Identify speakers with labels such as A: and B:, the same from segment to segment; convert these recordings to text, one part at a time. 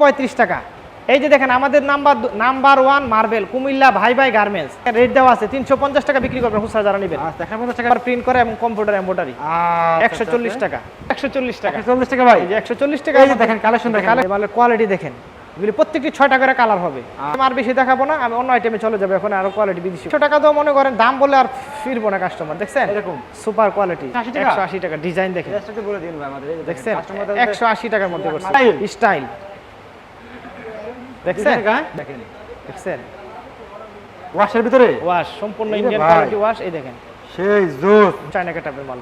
A: পঁয়ত্রিশ টাকা। এই যে দেখেন আমাদের number number one marble Comilla ভাই ভাই গার্মেন্টস। রেট দেওয়া আছে তিনশো পঞ্চাশ টাকা বিক্রি করবেন হুসা যারা নেবেন।
B: আচ্ছা টাকা।
A: প্রিন্ট করে এবং কম্পিউটার এম্বোটারি একশো চল্লিশ টাকা একশো চল্লিশ টাকা।
B: চল্লিশ টাকা ভাই।
A: একশো চল্লিশ টাকা
B: দেখেন কালেকশন দেখেন।
A: কোয়ালিটি দেখেন। এগুলি প্রত্যেকটি ছয়টা করে কালার হবে। আমি আর বেশি দেখাবো না আমি অন্য আইটেমে চলে যাব এখন আরও কোয়ালিটি বিদেশি। একশো টাকা তো মনে করেন দাম বলে আর ফিরবো না কাস্টমার দেখছেন?
B: এরকম।
A: সুপার কোয়ালিটি
B: টাকা?
A: একশো আশি টাকা ডিজাইন দেখেন। দেখছেন? একশো আশি টাকার মধ্যে স্টাইল দেখছেন?
B: দেখেন
A: দেখছেন?
B: ওয়াশের ভিতরে?
A: ওয়াশ সম্পূর্ণ ইন্ডিয়ান কোয়ালিটি ওয়াশ এই দেখেন।
B: সেই জোস।
A: চায়না কাটাপের মাল।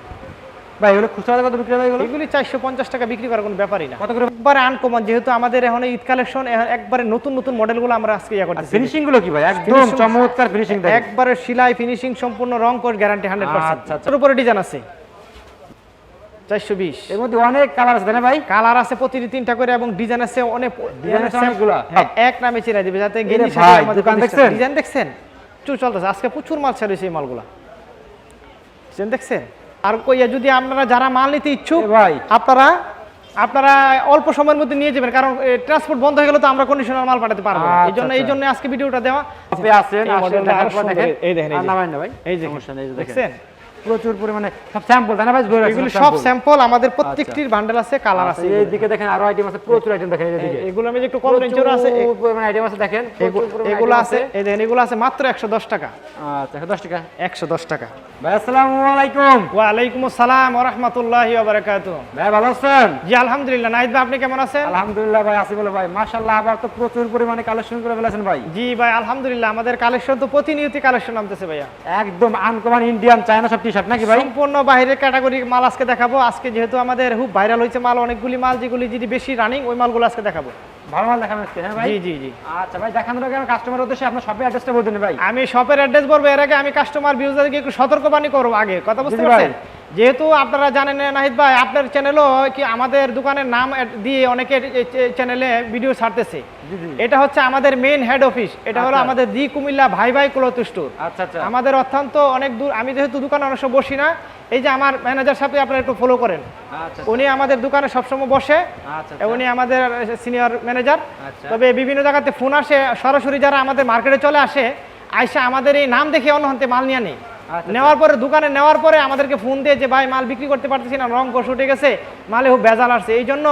B: ভাই এগুলো খুচরা কত বিক্রি হয় এগুলো?
A: এগুলি চারশো পঞ্চাশ টাকা বিক্রি করার কোনো ব্যাপারই না।
B: কত করে?
A: একবারে আনকমন যেহেতু আমাদের এখন ঈদ কালেকশন একবারে নতুন নতুন মডেলগুলো আমরা আজকে ইয়া করতেছি।
B: ফিনিশিংগুলো কি ভাই? একদম চমৎকার ফিনিশিং
A: একবারে সেলাই ফিনিশিং সম্পূর্ণ রং কোড গ্যারান্টি হান্ড্রেড পার্সেন্ট। উপরে ডিজাইন আছে। চারশো বিশ।
B: এর মধ্যে অনেক কালার আছে ভাই?
A: কালার আছে প্রতিটি তিনটা করে এবং ডিজাইন আছে অনেক
B: অনেকগুলা?
A: হ্যাঁ, এক নামে চিনাই দিবে যাতে? ডিজাইন দেখছেন? প্রচুর চলতেছে আজকে প্রচুর মাল এই মালগুলা। ডিজাইন দেখছেন? আর কইয়া যদি আপনারা যারা মাল নিতে ইচ্ছুক
B: ভাই।
A: আপনারা আপনারা অল্প সময়ের মধ্যে নিয়ে যাবেন কারণ ট্রান্সপোর্ট বন্ধ হয়ে গেলে তো আমরা কন্ডিশনার মাল পাঠাতে পারব
B: আচ্ছা,
A: এই জন্য এই
B: আচ্ছা।
A: জন্য আজকে ভিডিওটা দেওয়া।
B: আপনি
A: এই।
B: দেখেন
A: এই এই
B: ভাই।
A: এই
B: এই দেখেন।
A: দেখছেন?
B: প্রচুর পরিমাণে সব স্যাম্পল তাই না ভাই? রাখছেন
A: এগুলো সব স্যাম্পল আমাদের প্রত্যেকটির বান্ডেল আছে কালার
B: আচ্ছা,
A: আছে
B: এই দিকে দেখেন আরও আইটেম আছে প্রচুর আইটেম দেখেন এই দিকে।
A: এগুলো আমি যে একটু কম রেঞ্জের আছে
B: পরিমাণে আইটেম আছে দেখেন
A: এগুলো আছে। এই দেখেন এগুলো আছে মাত্র একশো দশ টাকা।
B: আচ্ছা 10 টাকা।
A: একশো দশ টাকা।
B: ভাই আসসালামু আলাইকুম।
A: ওয়ালাইকুম আসসালাম রহমতুল্লাহ বারাকাতু
B: ভাই ভালো আছেন?
A: জি আলহামদুলিল্লাহ। নাইদ ভাই আপনি কেমন আছেন?
B: আলহামদুলিল্লাহ ভাই আছি বলে ভাই। মাশাআল্লাহ আবার তো প্রচুর পরিমাণে কালেকশন করে ফেলেছেন ভাই।
A: জি ভাই আলহামদুলিল্লাহ আমাদের কালেকশন তো প্রতিনিয়ত কালেকশন নামতেছে ভাইয়া।
B: একদম আনকমন ইন্ডিয়ান চায়না সব টি শার্ট নাকি ভাই?
A: সম্পূর্ণ বাইরের ক্যাটাগরি মাল আজকে দেখাবো। আজকে যেহেতু আমাদের খুব ভাইরাল হয়েছে মাল অনেকগুলি মাল যেগুলি যদি বেশি রানিং ওই মালগুলো আজকে দেখাবো।
B: ভালো মাল দেখাবেন আজকে হ্যাঁ ভাই?
A: জি জি জি।
B: আচ্ছা ভাই দেখানোর আগে কাস্টমার উদ্দেশ্যে আপনার শপের অ্যাড্রেসটা বলে দিন ভাই।
A: আমি শপের অ্যাড্রেস বলব এর আগে আমি কাস্টমার ভিউজারকে একটু সতর্কবাণী করব আগে। কথা বুঝতে। পারছেন? যেহেতু আপনারা জানেন নাহিদ ভাই আপনার চ্যানেলও কি আমাদের দোকানের নাম দিয়ে অনেকে চ্যানেলে ভিডিও ছাড়তেছে। এটা হচ্ছে আমাদের মেইন হেড অফিস এটা হলো
B: আচ্ছা।
A: আমাদের দি কুমিল্লা ভাই ভাই ক্লথ স্টোর
B: আচ্ছা আচ্ছা।
A: আমাদের অত্যন্ত অনেক দূর আমি যেহেতু দোকানে অনেক সময় বসি না এই যে আমার ম্যানেজার সাথে আপনারা একটু ফলো করেন। উনি আমাদের দোকানে সবসময় বসে উনি আমাদের সিনিয়র ম্যানেজার। তবে বিভিন্ন জায়গাতে ফোন আসে সরাসরি যারা আমাদের মার্কেটে চলে আসে আইসা আমাদের এই নাম দেখে অন্য হাতে মাল নিয়ে নেই। নেওয়ার পরে, দোকানে নেওয়ার পরে আমাদেরকে ফোন দিয়ে যে, ভাই, মাল বিক্রি করতে পারতেছি না, রং কষ উঠে গেছে, মালে খুব বেজাল আসছে। এই জন্য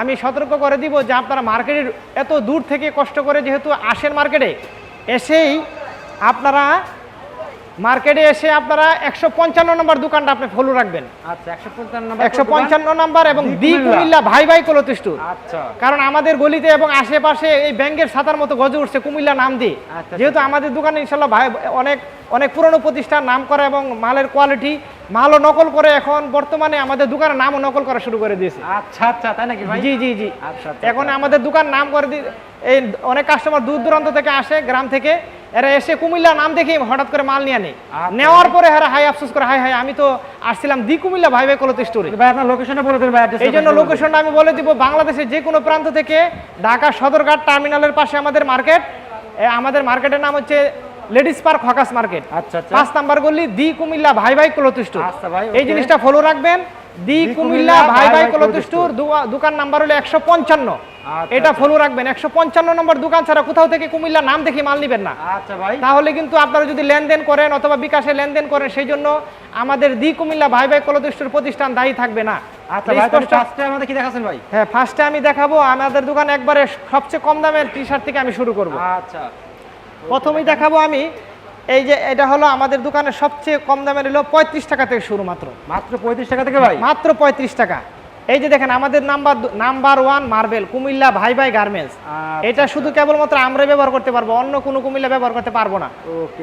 A: আমি সতর্ক করে দিব যে, আপনারা মার্কেটের এত দূর থেকে কষ্ট করে যেহেতু আসেন মার্কেটে, এসেই আপনারা মার্কেটে এসে আপনারা একশো পঞ্চান্ন নম্বর দোকানটা আপনি ফলো রাখবেন।
B: আচ্ছা 155 নাম্বার
A: একশো পঞ্চান্ন নম্বর এবং
B: দি কুমিল্লা।
A: ভাই ভাই কলতি স্টোর
B: আচ্ছা।
A: কারণ আমাদের গলিতে এবং আশেপাশে এই ব্যাংকের ছাতার মতো গজে উঠছে কুমিল্লা নাম দিয়ে।
B: আচ্ছা,
A: যেহেতু আমাদের দোকানে ইনশাল্লাহ ভাই অনেক অনেক পুরনো প্রতিষ্ঠান নাম করা এবং মালের কোয়ালিটি মালও নকল করে এখন বর্তমানে আমাদের দোকানের নামও নকল করা শুরু করে দিয়েছে।
B: আচ্ছা আচ্ছা তাই নাকি ভাই?
A: জি জি জি।
B: আচ্ছা আচ্ছা
A: এখন আমাদের দোকান নাম করে দি এই অনেক কাস্টমার দূর দূরান্ত থেকে আসে গ্রাম থেকে। এরা এসে কুমিল্লা নাম দেখে হঠাৎ করে মাল নিয়ে নেয়
B: আচ্ছা।
A: নেওয়ার পরে এরা হাই আফসোস করে হাই হাই আমি তো আসছিলাম দি কুমিল্লা ভাই ভাই কলতি স্টোরে
B: ভাই আপনার লোকেশনটা বলে দিন ভাই
A: এই জন্য লোকেশনটা আমি বলে দিব বাংলাদেশের যে কোনো প্রান্ত থেকে ঢাকা সদরঘাট টার্মিনালের পাশে আমাদের মার্কেট আমাদের মার্কেটের নাম হচ্ছে লেডিস পার্ক হকাস মার্কেট
B: আচ্ছা আচ্ছা।
A: পাঁচ নাম্বার গলি দি কুমিল্লা ভাই ভাই ক্লথ স্টোর
B: আচ্ছা ভাই,
A: এই জিনিসটা ফলো রাখবেন। দি কুমিল্লা ভাই ভাই
B: cloth
A: স্টোর দোকান নাম্বার হলো একশো পঞ্চান্ন। এটা ফলো রাখবেন। একশো পঞ্চান্ন নম্বর দোকান ছাড়া কোথাও থেকে কুমিল্লা নাম দেখে মাল নিবেন না।
B: আচ্ছা ভাই।
A: তাহলে কিন্তু আপনারা যদি লেনদেন করেন অথবা বিকাশে লেনদেন করেন সেই জন্য আমাদের দি কুমিল্লা ভাই ভাই ক্লথ প্রতিষ্ঠান দায়ী থাকবে না।
B: আচ্ছা আমাদের
A: হ্যাঁ ফার্স্টে আমি দেখাবো আমাদের দোকান একবারে সবচেয়ে কম দামের টি শার্ট থেকে আমি শুরু করব।
B: আচ্ছা।
A: প্রথমেই দেখাবো আমি এই যে এটা হলো আমাদের দোকানের সবচেয়ে কম দামের হলো পঁয়ত্রিশ টাকা থেকে শুরু মাত্র।
B: মাত্র 35 টাকা থেকে ভাই?
A: মাত্র পঁয়ত্রিশ টাকা। এই যে দেখেন আমাদের number number one marble Comilla ভাই ভাই গার্মেন্টস।
B: আচ্ছা,
A: এটা শুধু কেবলমাত্র আমরা ব্যবহার করতে পারব অন্য কোনো কুমিল্লা ব্যবহার করতে পারব না।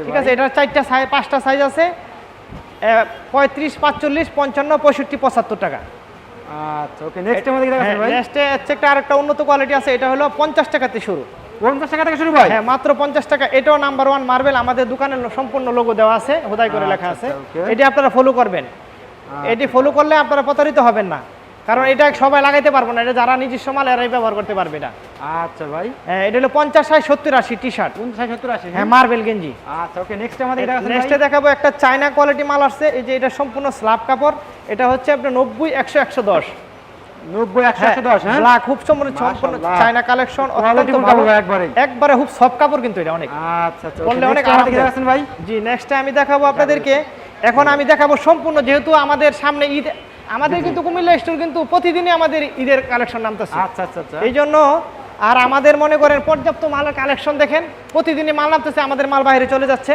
A: ঠিক আছে এটার চারটা সাইজ পাঁচটা সাইজ আছে পঁয়ত্রিশ পাঁচচল্লিশ পঞ্চান্ন পঁয়ষট্টি পঁচাত্তর টাকা।
B: আচ্ছা ওকে নেক্সট আমাদের কি ভাই?
A: নেক্সটে হচ্ছে একটা আরেকটা উন্নত কোয়ালিটি আছে এটা হলো পঞ্চাশ টাকাতে শুরু।
B: 50 টাকা থেকে শুরু ভাই?
A: হ্যাঁ মাত্র পঞ্চাশ টাকা এটাও নাম্বার ওয়ান মার্বেল আমাদের দোকানের সম্পূর্ণ লোগো দেওয়া আছে হোদাই করে লেখা আছে।
B: আচ্ছা,
A: এটি আপনারা ফলো করবেন। এটি ফলো করলে আপনারা প্রতারিত হবেন না। কারণ এটা সবাই লাগাইতে পারব না এটা যারা নিজস্ব মাল এরাই ব্যবহার করতে পারবে এটা
B: আচ্ছা ভাই।
A: হ্যাঁ, এটা হলো পঞ্চাশ ষাট সত্তর আশি টি শার্ট
B: 50 70 80
A: হ্যাঁ মার্বেল গেঞ্জি।
B: আচ্ছা ওকে নেক্সট আমাদের
A: নেক্সটে দেখাবো একটা চায়না কোয়ালিটি মাল আসছে এই যে এটা সম্পূর্ণ স্ল্যাব কাপড় এটা হচ্ছে আপনার নব্বই একশো একশো দশ।
B: হ্যাঁ
A: আমি দেখাবো আপনাদেরকে। এখন আমি দেখাবো সম্পূর্ণ যেহেতু আমাদের সামনে ঈদ আমাদের কিন্তু কুমিল্লা স্টোর কিন্তু প্রতিদিনই আমাদের ঈদের কালেকশন নামতেছে।
B: আচ্ছা আচ্ছা আচ্ছা।
A: এই জন্য আর আমাদের মনে করেন পর্যাপ্ত মালের কালেকশন দেখেন প্রতিদিনই মাল নামতেছে আমাদের মাল বাইরে চলে যাচ্ছে।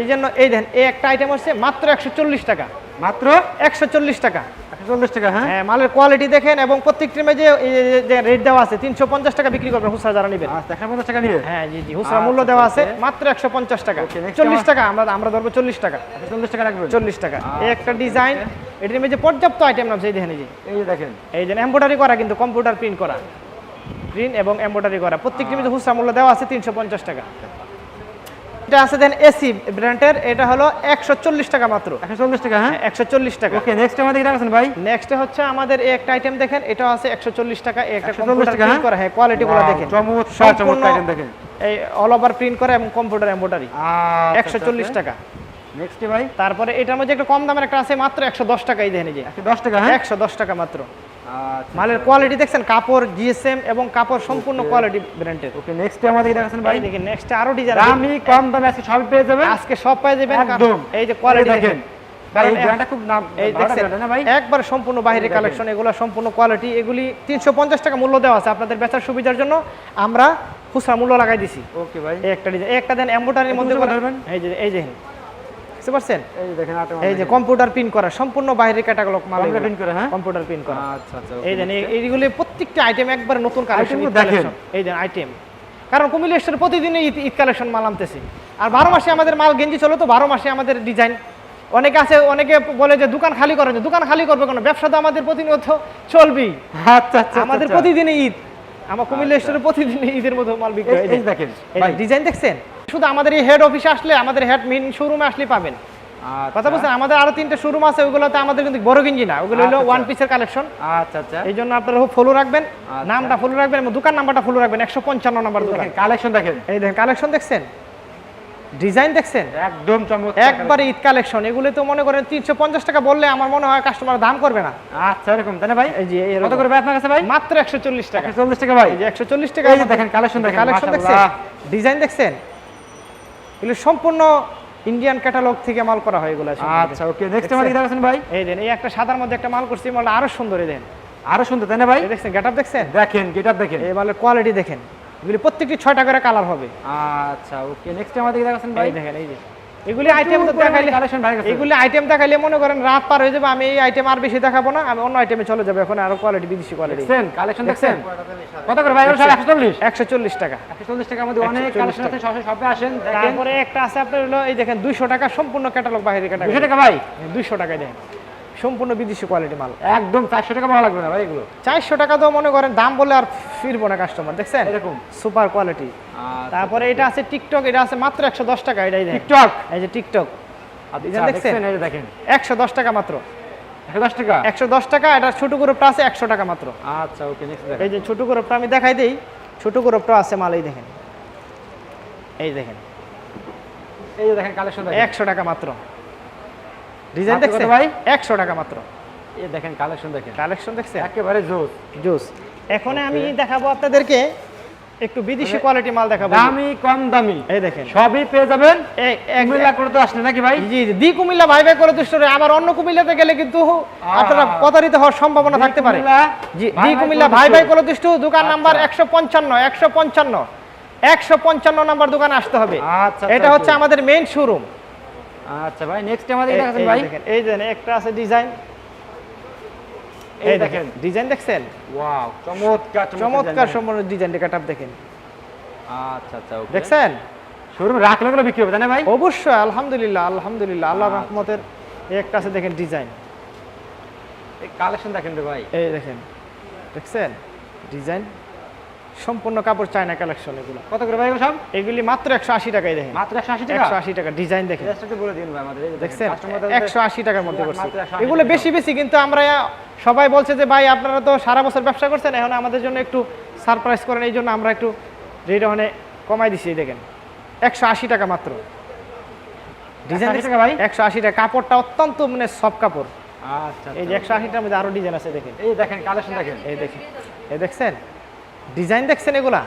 A: এই জন্য এই দেন এই একটা আইটেম হচ্ছে মাত্র একশো চল্লিশ টাকা।
B: মাত্র?
A: একশো চল্লিশ টাকা।
B: চল্লিশ টাকা হ্যাঁ?
A: হ্যাঁ মালের কোয়ালিটি দেখেন এবং প্রত্যেকটি মেজে যে রেট দেওয়া আছে তিনশো পঞ্চাশ টাকা বিক্রি করবেন হুসরা যারা নেবেন।
B: আচ্ছা একশো পঞ্চাশ টাকা নিয়ে?
A: হ্যাঁ জি জি হুসরা মূল্য
B: আচ্ছা,
A: দেওয়া আছে মাত্র একশো পঞ্চাশ টাকা।
B: Okay, next
A: চল্লিশ
B: আমার-
A: টাকা আমরা আমরা ধরবো চল্লিশ টাকা।
B: একশো চল্লিশ টাকা রাখবেন?
A: চল্লিশ টাকা। এই একটা ডিজাইন এটির মধ্যে পর্যাপ্ত আইটেম নামছে এই দেখেন এই যে।
B: দেখেন।
A: এই যে এমব্রয়ডারি করা কিন্তু কম্পিউটার প্রিন্ট করা। প্রিন্ট এবং এমব্রয়ডারি করা। প্রত্যেকটির মধ্যে খুচরা মূল্য দেওয়া আছে তিনশো পঞ্চাশ টাকা। এটা আছে দেন এসি ব্র্যান্ডের এটা হলো একশো চল্লিশ টাকা মাত্র।
B: একশো চল্লিশ টাকা হ্যাঁ?
A: একশো চল্লিশ টাকা।
B: ওকে নেক্সট আমাদের কি রাখছেন ভাই?
A: নেক্সট হচ্ছে আমাদের এই একটা আইটেম দেখেন এটা আছে একশো চল্লিশ টাকা। একটা কম্পিউটার প্রিন্ট
B: হ্যাঁ?
A: করা হ্যাঁ কোয়ালিটি গুলো দেখেন।
B: চমৎকার চমৎকার item দেখেন।
A: এই অল ওভার প্রিন্ট করা এবং কম্পিউটার এমব্রয়ডারি
B: আচ্ছা,
A: একশো চল্লিশ টাকা।
B: নেক্সট ভাই?
A: তারপরে এটার মধ্যে একটা কম দামের একটা আছে মাত্র একশো দশ টাকাই দেখেন এই যে।
B: একশো দশ টাকা হ্যাঁ?
A: একশো দশ টাকা মাত্র।
B: আচ্ছা
A: মালের কোয়ালিটি দেখছেন কাপড় জিএসএম এবং কাপড় সম্পূর্ণ কোয়ালিটি ব্র্যান্ডের
B: ওকে নেক্সট আমাদের কি রাখছেন ভাই।
A: দেখেন নেক্সট আরও ডিজাইন
B: দামি কম দামে আজকে সবই পেয়ে যাবেন।
A: আজকে সব পেয়ে যাবেন
B: একদম।
A: এই যে কোয়ালিটি
B: দেখেন।
A: দেখছেন একবার সম্পূর্ণ বাইরের কালেকশন এগুলো সম্পূর্ণ কোয়ালিটি এগুলি তিনশো পঞ্চাশ টাকা মূল্য দেওয়া আছে আপনাদের বেচার সুবিধার জন্য। আমরা খুচরা মূল্য লাগাই দিছি।
B: ওকে ভাই।
A: একটা ডিজাইন একটা দেন এম্বোটারির মধ্যে যে এই যে বুঝতে পারছেন?
B: এই দেখেন
A: এই যে কম্পিউটার প্রিন্ট করা সম্পূর্ণ বাইরের ক্যাটাগলগ মাল
B: Computer print করা, হ্যাঁ?
A: কম্পিউটার প্রিন্ট করা।
B: আচ্ছা আচ্ছা
A: এই দেন এই- এইগুলি প্রত্যেকটা আইটেম একবার নতুন কালেকশন
B: দেখেন।
A: এই দেন আইটেম কারণ কুমিল্লা স্টোরে প্রতিদিনই ঈদ কালেকশন মাল আনতেছি। আর বারো মাসে আমাদের মাল গেঞ্জি চলে তো বারো মাসে আমাদের ডিজাইন অনেকে আছে অনেকে বলে যে দোকান খালি করেন দোকান খালি করবে কেন? ব্যবসা তো আমাদের প্রতিনিয়ত চলবেই।
B: আচ্ছা আচ্ছা
A: আমাদের
B: আচ্ছা।
A: প্রতিদিনই ঈদ। আমার কুমিল্লা স্টোরে প্রতিদিনই ঈদের মতো মাল বিক্রি হয়।
B: দেখেন।
A: ডিজাইন দেখছেন? শুধু আমাদের এই হেড অফিসে আসলে আমাদের হেড মেইন শোরুমে আসলে পাবেন।
B: আচ্ছা।
A: কথা বলছেন আমাদের আরও তিনটা শোরুম আছে ওগুলোতে আমাদের কিন্তু বড় গেঞ্জি না ওগুলো হলো ওয়ান। পিসের কালেকশন
B: আচ্ছা আচ্ছা।
A: এই জন্য আপনারা ফলো রাখবেন
B: আচ্ছা।
A: নামটা ফলো রাখবেন এবং দোকান নাম্বারটা ফলো রাখবেন একশো পঞ্চান্ন নাম্বার দোকান।
B: কালেকশন দেখেন।
A: এই দেখেন কালেকশন দেখছেন? ডিজাইন দেখছেন?
B: একদম চমৎকার
A: একবারে ঈদ কালেকশন এগুলো তো মনে করেন তিনশো পঞ্চাশ টাকা বললে আমার মনে হয় কাস্টমার দাম করবে না।
B: আচ্ছা এরকম তাই না ভাই?
A: এই যে
B: কত করে ভাই আপনার কাছে ভাই?
A: মাত্র একশো চল্লিশ টাকা।
B: একশো চল্লিশ টাকা ভাই।
A: এই যে একশো চল্লিশ টাকা
B: এই যে দেখেন কালেকশন দেখেন
A: কালেকশন দেখছেন? ডিজাইন দেখছেন? এগুলো সম্পূর্ণ ইন্ডিয়ান ক্যাটালগ থেকে মাল করা হয় এগুলো
B: আচ্ছা ওকে নেক্সট মাল দেখাচ্ছেন ভাই।
A: এই দেন এই একটা সাদার মধ্যে একটা মাল করছি মালটা আরও সুন্দর এই দেন।
B: আরও সুন্দর তাই না ভাই?
A: দেখেন দেখছেন গেট দেখছেন?
B: দেখেন গেটআপ দেখেন।
A: এই মালের কোয়ালিটি দেখেন। এগুলি প্রত্যেকটি ছয়টা করে কালার হবে।
B: আচ্ছা ওকে নেক্সট আমাদের কি দেখাচ্ছেন ভাই।
A: এই দেখেন এই যে। এগুলি আইটেম
B: বাইরে
A: এগুলি আইটেম দেখাইলে মনে করেন রাত পার হয়ে যাবে আমি এই আইটেম আর বেশি দেখাবো না আমি অন্য আইটেমে চলে যাব এখন আরও কোয়ালিটি বিদেশি কোয়ালিটি
B: দেখছেন? কালেকশন
A: দেখছেন?
B: কত করে ভাই? ওর সব একশো চল্লিশ।
A: একশো চল্লিশ টাকা।
B: একশো চল্লিশ টাকার মধ্যে অনেক কালেকশন আছে সরাসরি সবে আসেন
A: তারপরে একটা আছে আপনার হলো এই দেখেন দুইশো টাকা সম্পূর্ণ ক্যাটালগ
B: বাইরে
A: ক্যাটালগ 200
B: টাকা ভাই?
A: দুইশো টাকায় দেখেন সম্পূর্ণ বিদেশি কোয়ালিটি মাল।
B: একদম চারশো টাকা ভালো লাগবে না ভাই এগুলো?
A: চারশো টাকা তো মনে করেন দাম বলে আর ফিরবো না কাস্টমার দেখছেন?
B: এরকম?
A: সুপার কোয়ালিটি তারপরে এটা আছে টিকটক এটা আছে মাত্র একশো দশ টাকা এটাই
B: টিকটক
A: এই যে টিকটক
B: আচ্ছা
A: দেখছেন?
B: দেখেন।
A: একশো দশ টাকা মাত্র।
B: একশো দশ টাকা?
A: একশো দশ টাকা এটা ছোট গ্রুপটা আছে একশো টাকা মাত্র।
B: আচ্ছা ওকে দেখেন।
A: এই যে ছোট গ্রুপটা আমি দেখাই দিই। ছোট গ্রুপটা আছে মাল এই দেখেন। এই দেখেন।
B: এই যে দেখেন কালেকশন
A: একশো টাকা মাত্র। ডিজাইন দেখছেন?
B: ভাই?
A: একশো টাকা মাত্র।
B: এই দেখেন কালেকশন দেখেন।
A: কালেকশন দেখছেন?
B: একেবারে জোর
A: জুস। এখন আমি দেখাবো আপনাদেরকে একটু বিদেশি কোয়ালিটি মাল দেখাবো।
B: দামি কম দামি।
A: এই দেখেন।
B: সবই পেয়ে যাবেন।
A: এক-
B: কুমিল্লা করে তো আসলে নাকি ভাই?
A: জি জি, দি কুমিল্লা ভাই ভাই করে দুষ্ট আবার অন্য কুমিল্লাতে গেলে কিন্তু আপনারা প্রতারিত হওয়ার সম্ভাবনা থাকতে পারে। জি দি কুমিল্লা ভাই ভাই। করে দুষ্ট দোকান
B: আচ্ছা।
A: নাম্বার একশো পঞ্চান্ন একশো পঞ্চান্ন। একশো পঞ্চান্ন নাম্বার দোকানে আসতে হবে।
B: আচ্ছা,
A: এটা
B: আচ্ছা,
A: হচ্ছে আমাদের মেইন শোরুম
B: আচ্ছা ভাই নেক্সট আমাদের কি দেখাচ্ছেন ভাই।
A: এই দেখেন একটা আছে ডিজাইন
B: এই দেখেন।
A: দেখেন ডিজাইন দেখছেন?
B: ওয়াও চমৎকার
A: চমৎকার সম্পূর্ণ ডিজাইন কাট দেখেন
B: দেখেন। আচ্ছা আচ্ছা ওকে
A: দেখছেন?
B: শোরুম রাখলে গুলো বিক্রি হবে তাই না ভাই?
A: অবশ্যই আলহামদুলিল্লাহ আলহামদুলিল্লাহ আল্লাহ
B: আচ্ছা।
A: রহমতের এই একটা আছে দেখেন ডিজাইন
B: এই কালেকশন দেখেন রে ভাই।
A: এই দেখেন দেখছেন? ডিজাইন সম্পূর্ণ কাপড় চায়না কালেকশন এগুলো।
B: কত করে ভাই সব?
A: এগুলি মাত্র একশো আশি টাকায় দেখেন।
B: মাত্র একশো আশি টাকা?
A: একশো আশি টাকা ডিজাইন দেখেন।
B: বলে দিন ভাই আমাদের
A: দেখছেন? একশো আশি টাকার মধ্যে করছি। এগুলো বেশি বেশি কিন্তু আমরা সবাই বলছে যে ভাই আপনারা তো সারা বছর ব্যবসা করছেন এখন আমাদের জন্য একটু সারপ্রাইজ করেন। এই জন্য আমরা একটু রেট ওখানে কমাই দিছি দেখেন। একশো আশি টাকা মাত্র। ডিজাইন
B: 180 টাকা ভাই?
A: একশো আশি টাকা। কাপড়টা অত্যন্ত মানে সব কাপড়।
B: আচ্ছা
A: এই যে একশো আশিটার মধ্যে আরও ডিজাইন আছে দেখেন।
B: এই দেখেন কালেকশন দেখেন।
A: এই দেখেন। এই দেখছেন? ডিজাইন দেখছেন এগুলা?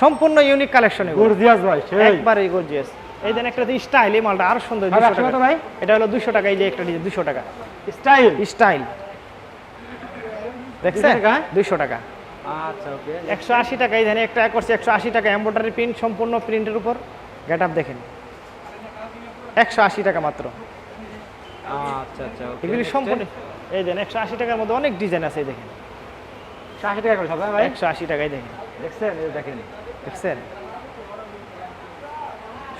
A: সম্পূর্ণ ইউনিক কালেকশন
B: গর্জিয়াস ভাই
A: একবারে গর্জিয়াস এই দেন একটা স্টাইল এই মালটা আরও সুন্দর
B: ভাই,
A: 200
B: একশো কত
A: টাকা
B: ভাই?
A: এটা হলো দুশো টাকা এই যে একটা ডিজাইন টাকা।
B: স্টাইল
A: স্টাইল দেখছেন?
B: 200 টাকা?
A: টাকা।
B: আচ্ছা ওকে
A: টাকা এই ধানে একটা করছে একশো আশি টাকা এম্ব্রয়ডারি প্রিন্ট সম্পূর্ণ প্রিন্টের উপর। দেখেন। একশো আশি টাকা মাত্র।
B: আচ্ছা আচ্ছা
A: এগুলি সম্পূর্ণ এই দেন টাকার মধ্যে অনেক ডিজাইন আছে এই দেখেন।
B: আশি টাকা করে সব ভাই।
A: একশো আশি টাকায় দেখেন।
B: দেখছেন? এই দেখেন।
A: দেখছেন?